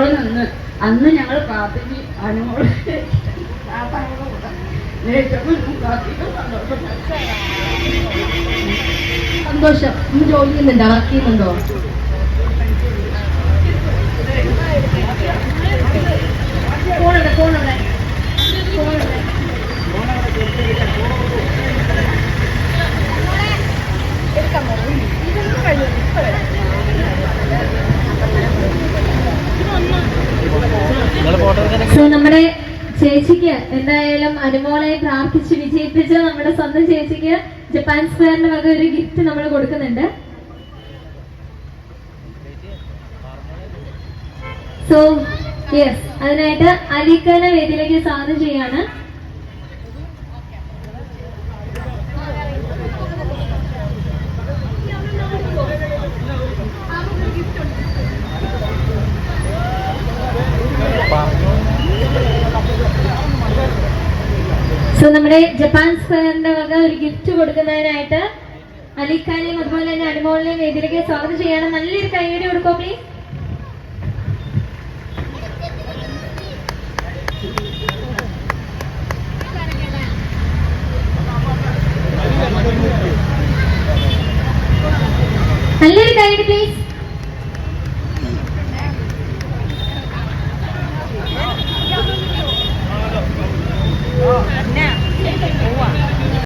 അനുമോൾ നിന്ന്. അന്ന് ഞങ്ങൾ കാത്തിരി അനുമോൾ സന്തോഷം. ഇന്ന് ജോലി ചെയ്യുന്നുണ്ടോ? വർക്ക് ചെയ്യുന്നുണ്ടോ? ഫോണുണ്ട് ഫോണുണ്ട്. ഫോണുണ്ട്. സോ നമ്മുടെ ചേച്ചിക്ക് എന്തായാലും അനുമോളെ പ്രാർത്ഥിച്ച് വിജയിപ്പിച്ച് നമ്മുടെ സ്വന്തം ചേച്ചിക്ക് ജപ്പാൻ സ്ക്വയറിന്റെ വക ഒരു ഗിഫ്റ്റ് നമ്മൾ കൊടുക്കുന്നുണ്ട്. സോ യെസ് അതിനായിട്ട് അലിക്കാന വേദിയിലേക്ക് സ്വാഗതം സോ നമ്മുടെ ജപ്പാൻ സ്ക്വയറിന്റെ വക ഒരു ഗിഫ്റ്റ് കൊടുക്കുന്നതിനായിട്ട് അലിഖാനെയും അതുപോലെ തന്നെ അനുമോളിനെയും വേദിയിലേക്ക് സ്വാഗതം ചെയ്യാണ് നല്ലൊരു കൈയടി കൊടുക്കോ പ്ലീസ് നല്ലൊരു കൈയടി പ്ലീസ്